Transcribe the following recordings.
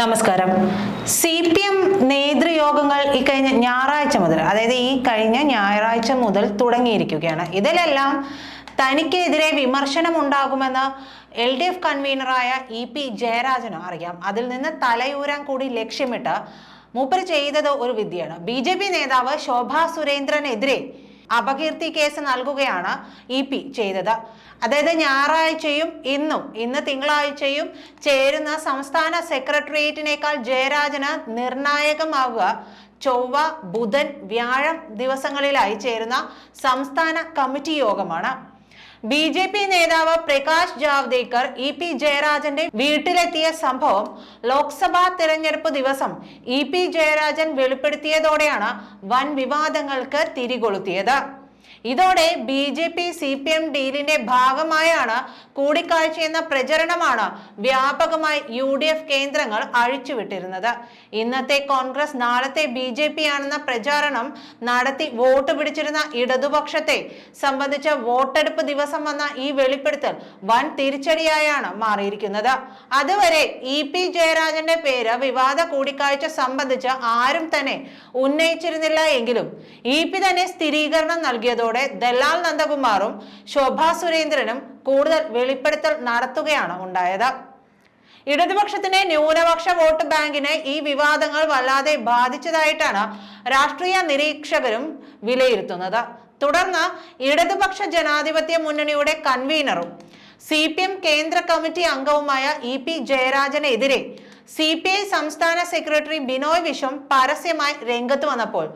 നമസ്കാരം. C P M നേതൃയോഗങ്ങൾ ഈ കഴിഞ്ഞ ഞായറാഴ്ച മുതൽ അതായത് ഈ കഴിഞ്ഞ ഞായറാഴ്ച മുതൽ തുടങ്ങിയിരിക്കുകയാണ്. ഇതിലെല്ലാം തനിക്കെതിരെ വിമർശനം ഉണ്ടാകുമെന്ന് എൽ ഡി എഫ് കൺവീനറായ ഇ പി ജയരാജന് അറിയാം. അതിൽ നിന്ന് തലയൂരാൻ കൂടി ലക്ഷ്യമിട്ട് മൂപ്പര് ചെയ്തത് ഒരു വിദ്യയാണ് ബി ജെ പി നേതാവ് ശോഭാ സുരേന്ദ്രനെതിരെ അപകീർത്തി കേസ് നൽകുകയാണ് ഇ പി ചെയ്തത്. അതായത് ഞായറാഴ്ചയും ഇന്നും ഇന്ന് തിങ്കളാഴ്ചയും ചേരുന്ന സംസ്ഥാന സെക്രട്ടേറിയറ്റിനേക്കാൾ ജയരാജന് നിർണായകമാവുക ചൊവ്വ ബുധൻ വ്യാഴം ദിവസങ്ങളിലായി ചേരുന്ന സംസ്ഥാന കമ്മിറ്റി യോഗമാണ്. ബി ജെ പി നേതാവ് പ്രകാശ് ജാവ്ദേക്കർ ഇ പി ജയരാജന്റെ വീട്ടിലെത്തിയ സംഭവം ലോക്സഭാ തെരഞ്ഞെടുപ്പ് ദിവസം ഇ പി ജയരാജൻ വെളിപ്പെടുത്തിയതോടെയാണ് വൻ വിവാദങ്ങൾക്ക് തിരികൊളുത്തിയത്. ഇതോടെ B J P C P M ഡീലിന്റെ ഭാഗമായാണ് കൂടിക്കാഴ്ചയെന്ന പ്രചരണമാണ് വ്യാപകമായി യു ഡി എഫ് കേന്ദ്രങ്ങൾ അഴിച്ചുവിട്ടിരുന്നത്. ഇന്നത്തെ കോൺഗ്രസ് നാളത്തെ ബി ജെ പി ആണെന്ന പ്രചാരണം നടത്തി വോട്ട് പിടിച്ചിരുന്ന ഇടതുപക്ഷത്തെ സംബന്ധിച്ച വോട്ടെടുപ്പ് ദിവസം വന്ന ഈ വെളിപ്പെടുത്തൽ വൻ തിരിച്ചടിയായാണ് മാറിയിരിക്കുന്നത്. അതുവരെ ഇ പി ജയരാജന്റെ പേര് വിവാദ കൂടിക്കാഴ്ച സംബന്ധിച്ച് ആരും തന്നെ ഉന്നയിച്ചിരുന്നില്ല എങ്കിലും ഇ പി തന്നെ സ്ഥിരീകരണം നൽകിയതോടെ ദലാൽ നന്ദകുമാറും ശോഭാ സുരേന്ദ്രനും കൂടുതൽ വെളിപ്പെടുത്തൽ നടത്തുകയാണ് ഉണ്ടായത്. ഇടതുപക്ഷത്തിന്റെ ന്യൂനപക്ഷ വോട്ട് ബാങ്കിനെ ഈ വിവാദങ്ങൾ വല്ലാതെ ബാധിച്ചതായിട്ടാണ് രാഷ്ട്രീയ നിരീക്ഷകരും വിലയിരുത്തുന്നത്. തുടർന്ന് ഇടതുപക്ഷ ജനാധിപത്യ മുന്നണിയുടെ കൺവീനറും സി കേന്ദ്ര കമ്മിറ്റി അംഗവുമായ ഇ പി ജയരാജനെതിരെ സി പി ഐ സംസ്ഥാന സെക്രട്ടറി ബിനോയ് വിശ്വം പരസ്യമായി രംഗത്ത് വന്നപ്പോൾ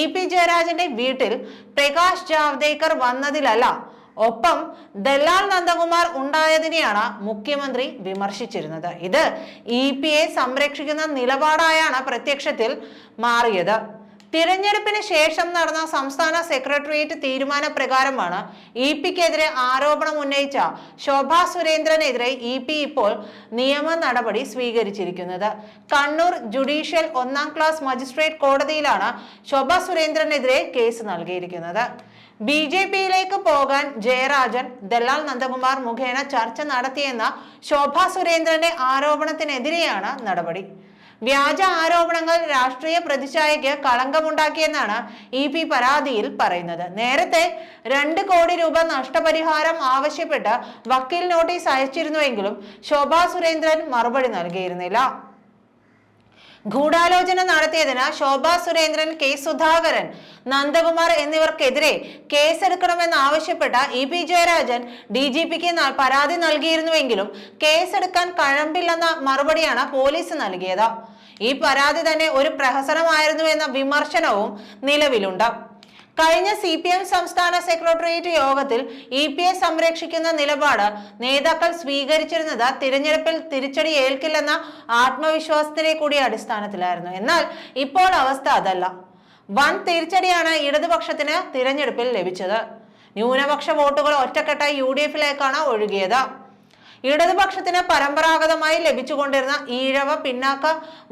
ഇ പി ജയരാജന്റെ വീട്ടിൽ പ്രകാശ് ജാവ്ദേക്കർ വന്നതിലല്ല ഒപ്പം ദല്ലാൽ നന്ദകുമാർ ഉണ്ടായതിനെയാണ് മുഖ്യമന്ത്രി വിമർശിച്ചിരുന്നത്. ഇത് ഇ പി എ സംരക്ഷിക്കുന്ന നിലപാടായാണ് പ്രത്യക്ഷത്തിൽ മാറിയത്. തിരഞ്ഞെടുപ്പിന് ശേഷം നടന്ന സംസ്ഥാന സെക്രട്ടേറിയറ്റ് തീരുമാന പ്രകാരമാണ് ഇ പിക്കെതിരെ ആരോപണം ഉന്നയിച്ച ശോഭാ സുരേന്ദ്രനെതിരെ ഇ പി ഇപ്പോൾ നിയമ നടപടി സ്വീകരിച്ചിരിക്കുന്നത്. കണ്ണൂർ ജുഡീഷ്യൽ ഒന്നാം ക്ലാസ് മജിസ്ട്രേറ്റ് കോടതിയിലാണ് ശോഭാ സുരേന്ദ്രനെതിരെ കേസ് നൽകിയിരിക്കുന്നത്. ബി ജെ പിയിലേക്ക് പോകാൻ ജയരാജൻ ദല്ലാൽ നന്ദകുമാർ മുഖേന ചർച്ച നടത്തിയെന്ന ശോഭാ സുരേന്ദ്രന്റെ ആരോപണത്തിനെതിരെയാണ് നടപടി. വ്യാജ ആരോപണങ്ങൾ രാഷ്ട്രീയ പ്രതിച്ഛായയ്ക്ക് കളങ്കമുണ്ടാക്കിയെന്നാണ് ഇ പി പരാതിയിൽ പറയുന്നത്. നേരത്തെ രണ്ട് കോടി രൂപ നഷ്ടപരിഹാരം ആവശ്യപ്പെട്ട് വക്കീൽ നോട്ടീസ് അയച്ചിരുന്നുവെങ്കിലും ശോഭാ സുരേന്ദ്രൻ മറുപടി നൽകിയിരുന്നില്ല. ഗൂഢാലോചന നടത്തിയതിന് ശോഭാ സുരേന്ദ്രൻ കെ സുധാകരൻ നന്ദകുമാർ എന്നിവർക്കെതിരെ കേസെടുക്കണമെന്ന് ആവശ്യപ്പെട്ട E P Jayarajan D G പിക്ക് പരാതി നൽകിയിരുന്നുവെങ്കിലും കേസെടുക്കാൻ കഴമ്പില്ലെന്ന മറുപടിയാണ് പോലീസ് നൽകിയത്. ഈ പരാതി തന്നെ ഒരു പ്രഹസനമായിരുന്നു എന്ന വിമർശനവും നിലവിലുണ്ട്. കഴിഞ്ഞ സി പി എം സംസ്ഥാന സെക്രട്ടേറിയറ്റ് യോഗത്തിൽ ഇ പി എ സംരക്ഷിക്കുന്ന നിലപാട് നേതാക്കൾ സ്വീകരിച്ചിരുന്നത് തിരഞ്ഞെടുപ്പിൽ തിരിച്ചടി ഏൽക്കില്ലെന്ന ആത്മവിശ്വാസത്തിലെ കൂടി അടിസ്ഥാനത്തിലായിരുന്നു. എന്നാൽ ഇപ്പോൾ അവസ്ഥ അതല്ല. വൻ തിരിച്ചടിയാണ് ഇടതുപക്ഷത്തിന് തിരഞ്ഞെടുപ്പിൽ ലഭിച്ചത്. ന്യൂനപക്ഷ വോട്ടുകൾ ഒറ്റക്കെട്ടായി യു ഡി എഫിലേക്കാണ് ഒഴുകിയത്. ഇടതുപക്ഷത്തിന് പരമ്പരാഗതമായി ലഭിച്ചുകൊണ്ടിരുന്ന ഈഴവ പിന്നാക്ക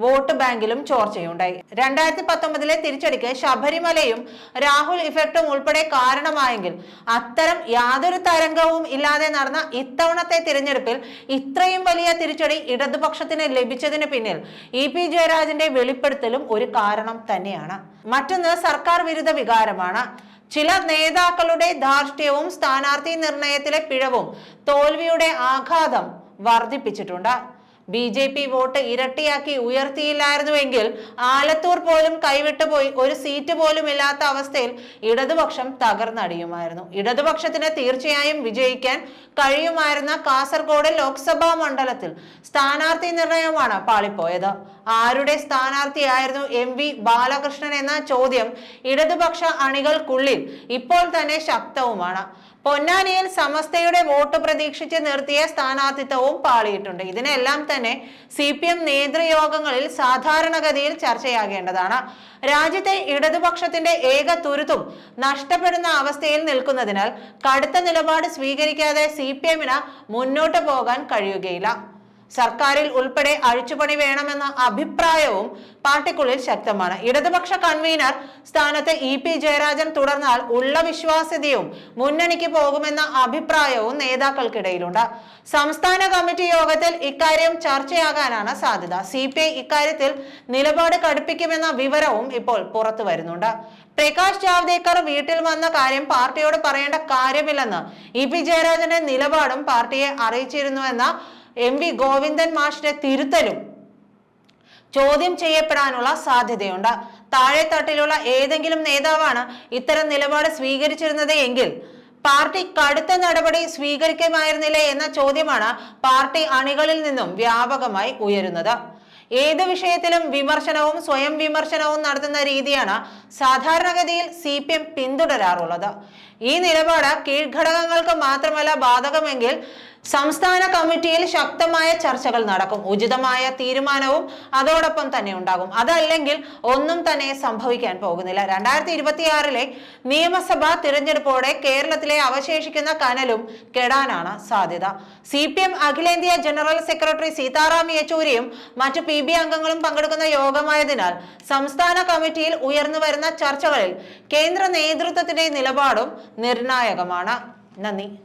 വോട്ട് ബാങ്കിലും ചോർച്ചയുണ്ടായി. രണ്ടായിരത്തി പത്തൊമ്പതിലെ തിരിച്ചടിക്ക് ശബരിമലയും രാഹുൽ ഇഫക്റ്റും ഉൾപ്പെടെ കാരണമായെങ്കിൽ അത്തരം യാതൊരു തരംഗവും ഇല്ലാതെ നടന്ന ഇത്തവണത്തെ തിരഞ്ഞെടുപ്പിൽ ഇത്രയും വലിയ തിരിച്ചടി ഇടതുപക്ഷത്തിന് ലഭിച്ചതിന് പിന്നിൽ ഇ പി ജയരാജന്റെ വെളിപ്പെടുത്തലും ഒരു കാരണം തന്നെയാണ്. മറ്റൊന്ന് സർക്കാർ വിരുദ്ധ വികാരമാണ്. ചില നേതാക്കളുടെ ധാർഷ്ട്യവും സ്ഥാനാർത്ഥി നിർണയത്തിലെ പിഴവും തോൽവിയുടെ ആഘാതം വർദ്ധിപ്പിച്ചിട്ടുണ്ട്. ബി ജെ പി വോട്ട് ഇരട്ടിയാക്കി ഉയർത്തിയില്ലായിരുന്നുവെങ്കിൽ ആലത്തൂർ പോലും കൈവിട്ടു പോയി ഒരു സീറ്റ് പോലും ഇല്ലാത്ത അവസ്ഥയിൽ ഇടതുപക്ഷം തകർന്നടിയുമായിരുന്നു. ഇടതുപക്ഷത്തിന് തീർച്ചയായും വിജയിക്കാൻ കഴിയുമായിരുന്ന കാസർഗോഡ് ലോക്സഭാ മണ്ഡലത്തിൽ സ്ഥാനാർത്ഥി നിർണയമാണ് പാളിപ്പോയത്. ആരുടെ സ്ഥാനാർത്ഥിയായിരുന്നു എം വി ബാലകൃഷ്ണൻ എന്ന ചോദ്യം ഇടതുപക്ഷ അണികൾക്കുള്ളിൽ ഇപ്പോൾ തന്നെ ശക്തവുമാണ്. പൊന്നാനിയിൽ സമസ്തയുടെ വോട്ട് പ്രതീക്ഷിച്ച് നിർത്തിയ സ്ഥാനാർത്ഥിത്വവും പാളിയിട്ടുണ്ട്. ഇതിനെല്ലാം തന്നെ സി പി എം നേതൃയോഗങ്ങളിൽ സാധാരണഗതിയിൽ ചർച്ചയാകേണ്ടതാണ്. രാജ്യത്തെ ഇടതുപക്ഷത്തിന്റെ ഏക തുരുത്തും നഷ്ടപ്പെടുന്ന അവസ്ഥയിൽ നിൽക്കുന്നതിനാൽ കടുത്ത നിലപാട് സ്വീകരിക്കാതെ സി പി എമ്മിന് മുന്നോട്ട് പോകാൻ കഴിയുകയില്ല. സർക്കാരിൽ ഉൾപ്പെടെ അഴിച്ചുപണി വേണമെന്ന അഭിപ്രായവും പാർട്ടിക്കുള്ളിൽ ശക്തമാണ്. ഇടതുപക്ഷ കൺവീനർ സ്ഥാനത്ത് ഇ പി ജയരാജൻ തുടർന്നാൽ ഉള്ള വിശ്വാസ്യതയും മുന്നണിക്ക് പോകുമെന്ന അഭിപ്രായവും നേതാക്കൾക്കിടയിലുണ്ട്. സംസ്ഥാന കമ്മിറ്റി യോഗത്തിൽ ഇക്കാര്യം ചർച്ചയാകാനാണ് സാധ്യത. സി ഇക്കാര്യത്തിൽ നിലപാട് കടുപ്പിക്കുമെന്ന വിവരവും ഇപ്പോൾ പുറത്തു വരുന്നുണ്ട്. പ്രകാശ് ജാവ്ദേക്കർ വീട്ടിൽ വന്ന കാര്യം പാർട്ടിയോട് പറയേണ്ട കാര്യമില്ലെന്ന് ഇ പി ജയരാജന്റെ നിലപാടും പാർട്ടിയെ അറിയിച്ചിരുന്നുവെന്ന എം വി ഗോവിന്ദൻ മാഷിന്റെ തിരുത്തലും ചോദ്യം ചെയ്യപ്പെടാനുള്ള സാധ്യതയുണ്ട്. താഴെത്തട്ടിലുള്ള ഏതെങ്കിലും നേതാവാണ് ഇത്തരം നിലപാട് സ്വീകരിച്ചിരുന്നത് എങ്കിൽ പാർട്ടി കടുത്ത നടപടി സ്വീകരിക്കുമായിരുന്നില്ലേ എന്ന ചോദ്യമാണ് പാർട്ടി അണികളിൽ നിന്നും വ്യാപകമായി ഉയരുന്നത്. ഏത് വിഷയത്തിലും വിമർശനവും സ്വയം വിമർശനവും നടത്തുന്ന രീതിയാണ് സാധാരണഗതിയിൽ സി പി എം പിന്തുടരാറുള്ളത്. ഈ നിലപാട് കീഴ്ഘടകങ്ങൾക്ക് മാത്രമല്ല ബാധകമെങ്കിൽ സംസ്ഥാന കമ്മിറ്റിയിൽ ശക്തമായ ചർച്ചകൾ നടക്കും. ഉചിതമായ തീരുമാനവും അതോടൊപ്പം തന്നെ ഉണ്ടാകും. അതല്ലെങ്കിൽ ഒന്നും തന്നെ സംഭവിക്കാൻ പോകുന്നില്ല. രണ്ടായിരത്തി ഇരുപത്തിയാറിലെ നിയമസഭാ തിരഞ്ഞെടുപ്പോടെ കേരളത്തിലെ അവശേഷിക്കുന്ന കനലും കെടാനാണ് സാധ്യത. സി പി എം അഖിലേന്ത്യാ ജനറൽ സെക്രട്ടറി സീതാറാം യെച്ചൂരിയും മറ്റ് പി ബി അംഗങ്ങളും പങ്കെടുക്കുന്ന യോഗമായതിനാൽ സംസ്ഥാന കമ്മിറ്റിയിൽ ഉയർന്നു വരുന്ന ചർച്ചകളിൽ കേന്ദ്ര നേതൃത്വത്തിന്റെ നിലപാടും നിർണായകമാണ്. നന്ദി.